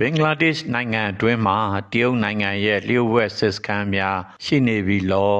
ဘင်္ဂလားဒေ့ရှ်နိုင်ငံအတွင်းမှာတရုတ်နိုင်ငံရဲ့လျှို့ဝှက်စစ်စခန်းများရှိနေပြီလော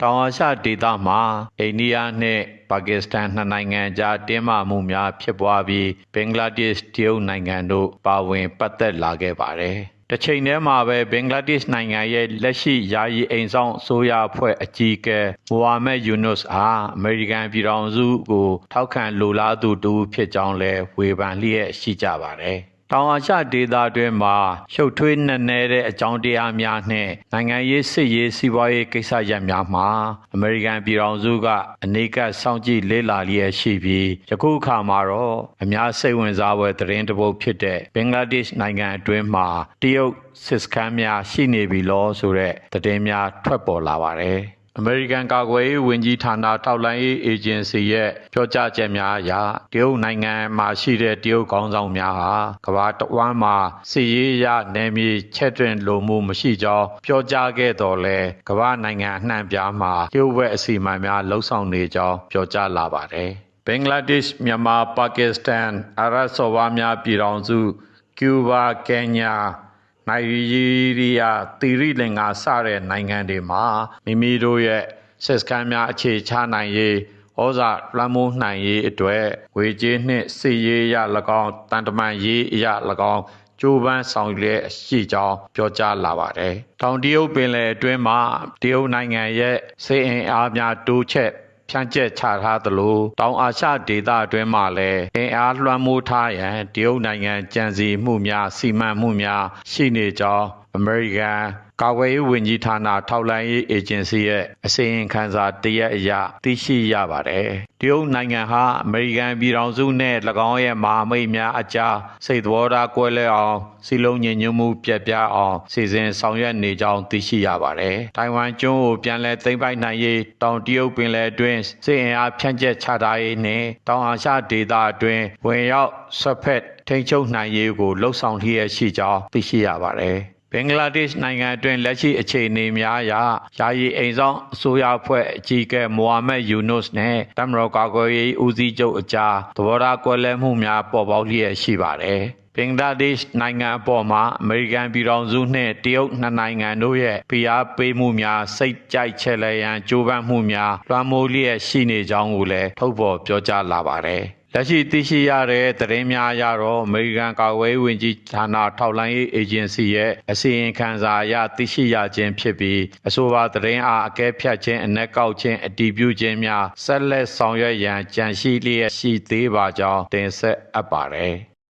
တောင်အာရှဒေသမှာအိန္ဒိယနဲ့ပါကစ္စတန်နှစ်နိုင်ငံကြားတင်းမာမှုများဖြစ်ပွားပြီးဘင်္ဂလားဒေ့ရှ်တရုတ်နိုင်ငံတို့ပါဝင်ပတ်သက်လာခဲ့ပါတယ်တစ်ချိန်တည်းမှာပဲဘင်္ဂလားဒေ့ရှ်နိုင်ငံရဲ့လက်ရှိယာယီအိမ်ဆောင်အစိုးရအဖွဲ့အကြီးအကဲမိုဟာမက်ယူနွတ်အားအမေရိကန်ပြည်ထောင်စုကိုထောက်ခံလိုလားသူတူဖြစ်ကြောင်းလည်းဝေဖန်လျက်ရှိကြပါတယ်။ တောင်အာရှဒေသတွင်းမှာရှုပ်ထွေးနက်နဲတဲ့အကြောင်းတရားများနဲ့နိုင်ငံရေးစစ်ရေးစီးပွားရေးကိစ္စရပ်များမှာအမေရိကန်ပြည်ထောင်စုကအနေကစောင့်ကြည့်လေ့လာလျက်ရှိပြီးယခုအခါမှာတော့အများစိတ်ဝင်စားဖွယ်သတင်းတစ်ပုဒ်ဖြစ်တဲ့ဘင်္ဂလားဒေ့ရှ်နိုင်ငံအတွင်းမှာတရုတ်စစ်စခန်းများရှိနေပြီလို့ဆိုတဲ့သတင်းများထွက်ပေါ်လာပါတယ်။ အမေရိကန်ကာကွယ်ရေးဝန်ကြီးဌာနထောက်လှမ်းရေးအေဂျင်စီရဲ့ပြောကြားချက်များအရတရုတ်နိုင်ငံမှာရှိတဲ့တရုတ်ခေါင်းဆောင်များဟာကမ္ဘာတဝန်းမှာစစ်ရေးရနယ်မြေချက်တွင်လိုမှုမရှိကြောင်းပြောကြားခဲ့တော်လဲကမ္ဘာနိုင်ငံအနှံ့ပြားမှာတရုတ်ဘက်အစီအမံများလှုံ့ဆော်နေကြောင်းပြောကြားလာပါတယ်ဘင်္ဂလားဒေ့ရှ်မြန်မာပါကစ္စတန်အာရပ်စော်ဘွားများပြည်ထောင်စုကျူးဘာကင်ညာ နိုင်ဂျီးရီးယားသီရိလင်္ကာစတဲ့နိုင်ငံတွေမှာမိမိတို့ရဲ့စစ်စခန်းများအခြေချနိုင်ရေးဩဇာလွှမ်းမိုးနိုင်ရေးအတွက်ဝေကြေးနှင့်စစ်ရေးရ၎င်းတန်တမန်ရေးအရ၎င်းကျိုးပန်းဆောင်ရွက်ရှိကြောင်းပြောကြားလာပါတယ်။တောင်တရုတ်ပင်လယ်အတွင်းမှာတရုတ်နိုင်ငံရဲ့စစ်အင်အားများတိုးချက် ဖြန့်ကျက်ချထားသလိုတောင်အာရှဒေသအတွင်းမှာလည်းအင်အားလွှမ်းမိုးထားရန်တရုတ်နိုင်ငံကြံစီမှုများစီမံမှုများရှိနေကြောင်း အမေရိကန်ကာကွယ်ရေးဝန်ကြီးဌာနထောက်လှမ်းရေးအေဂျင်စီရဲ့အစီရင်ခံစာတရက်အရသိရှိရပါတယ်။တရုတ်နိုင်ငံဟာအမေရိကန်ပြည်ထောင်စုနဲ့၎င်းရဲ့မဟာမိတ်များအကြားစိတ်တော်ထားကွဲလဲအောင်စီလုံးညီညွတ်မှုပြက်ပြားအောင်စီစဉ်ဆောင်ရွက်နေကြောင်းသိရှိရပါတယ်။တိုင်ဝမ်ကျွန်းကိုပြန်လည်သိမ်းပိုက်နိုင်ရေးတောင်တရုတ်ပင်လယ်အတွင်းစစ်အင်အားဖြန့်ကျက်ချထားရေးနဲ့တောင်အာရှဒေသအတွင်းဝင်ရောက်ဆွတ်ဖက်ထိန်းချုပ်နိုင်ရေးကိုလှုံ့ဆော်လျက်ရှိကြောင်းသိရှိရပါတယ်။ ဘင်္ဂလားဒေ့ရှ်နိုင်ငံအတွင်းလက်ရှိအခြေအနေများအရယာယီအိမ်ဆောင်အစိုးရအဖွဲ့အကြီးအကဲမိုဟာမက်ယူနွတ်နဲ့တမရောကာကွယ်ရေးဦးစီးချုပ်အကြားသဘောထားကွဲလွဲမှုများပေါ်ပေါက်လျက်ရှိပါတယ်။ဘင်္ဂလားဒေ့ရှ်နိုင်ငံအပေါ်မှာအမေရိကန်ပြည်ထောင်စုနှင့်တရုတ်နှစ်နိုင်ငံတို့ရဲ့ဖိအားပေးမှုများစိတ်ကြိုက်ချဲ့လဲရန်ကြိုးပမ်းမှုများလွှမ်းမိုးလျက်ရှိနေကြောင်းကိုလည်းထုတ်ဖော်ပြောကြားလာပါတယ်။ လက်ရှိသိရှိရတဲ့သတင်းများအရတော့အမေရိကန်ကာကွယ်ရေးဝန်ကြီးဌာနထောက်လှမ်းရေးအေဂျင်စီရဲ့အစီရင်ခံစာအရသိရှိရခြင်းဖြစ်ပြီးအဆိုပါသတင်းအားအကဲဖြတ်ခြင်းအ내ကောက်ခြင်းအတည်ပြုခြင်းများဆက်လက်ဆောင်ရွက်ရန်ကြံရှိလျက်ရှိသေးပါကြောင်းတင်ဆက်အပ်ပါတယ်။